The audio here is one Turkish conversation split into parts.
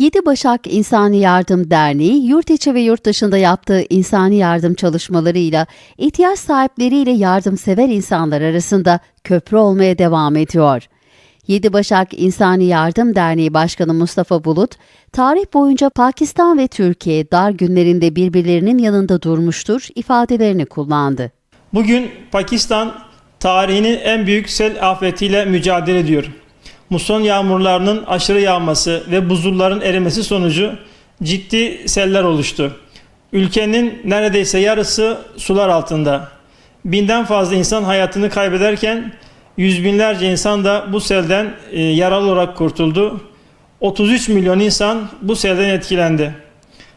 Yedi Başak İnsani Yardım Derneği yurt içi ve yurt dışında yaptığı insani yardım çalışmalarıyla ihtiyaç sahipleriyle yardımsever insanlar arasında köprü olmaya devam ediyor. Yedi Başak İnsani Yardım Derneği Başkanı Mustafa Bulut, tarih boyunca Pakistan ve Türkiye dar günlerinde birbirlerinin yanında durmuştur ifadelerini kullandı. Bugün Pakistan tarihinin en büyük sel afetiyle mücadele ediyor. Muson yağmurlarının aşırı yağması ve buzulların erimesi sonucu ciddi seller oluştu. Ülkenin neredeyse yarısı sular altında. Binden fazla insan hayatını kaybederken yüz binlerce insan da bu selden e, yaralı olarak kurtuldu. 33 milyon insan bu selden etkilendi.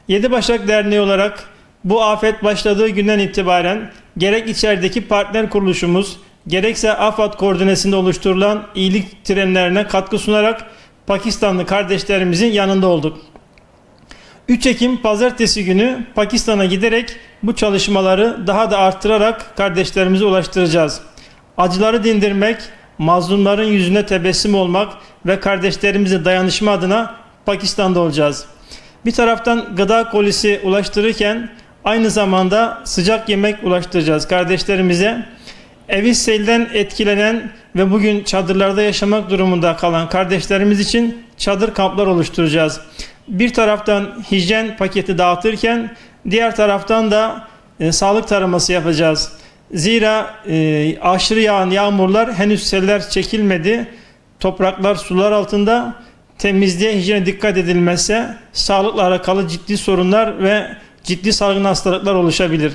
Yedi Başak Derneği olarak bu afet başladığı günden itibaren gerek içerideki partner kuruluşumuz gerekse AFAD koordinesinde oluşturulan iyilik trenlerine katkı sunarak Pakistanlı kardeşlerimizin yanında olduk. 3 Ekim pazartesi günü Pakistan'a giderek bu çalışmaları daha da arttırarak kardeşlerimize ulaştıracağız. Acıları dindirmek, mazlumların yüzüne tebessüm olmak ve kardeşlerimize dayanışma adına Pakistan'da olacağız. Bir taraftan gıda kolisi ulaştırırken aynı zamanda sıcak yemek ulaştıracağız kardeşlerimize. Evi selden etkilenen ve bugün çadırlarda yaşamak durumunda kalan kardeşlerimiz için çadır kamplar oluşturacağız. Bir taraftan hijyen paketi dağıtırken diğer taraftan da e, sağlık taraması yapacağız. Zira e, aşırı yağan yağmurlar henüz seller çekilmedi. Topraklar sular altında. Temizliğe, hijyene dikkat edilmezse sağlıkla alakalı ciddi sorunlar ve ciddi salgın hastalıklar oluşabilir.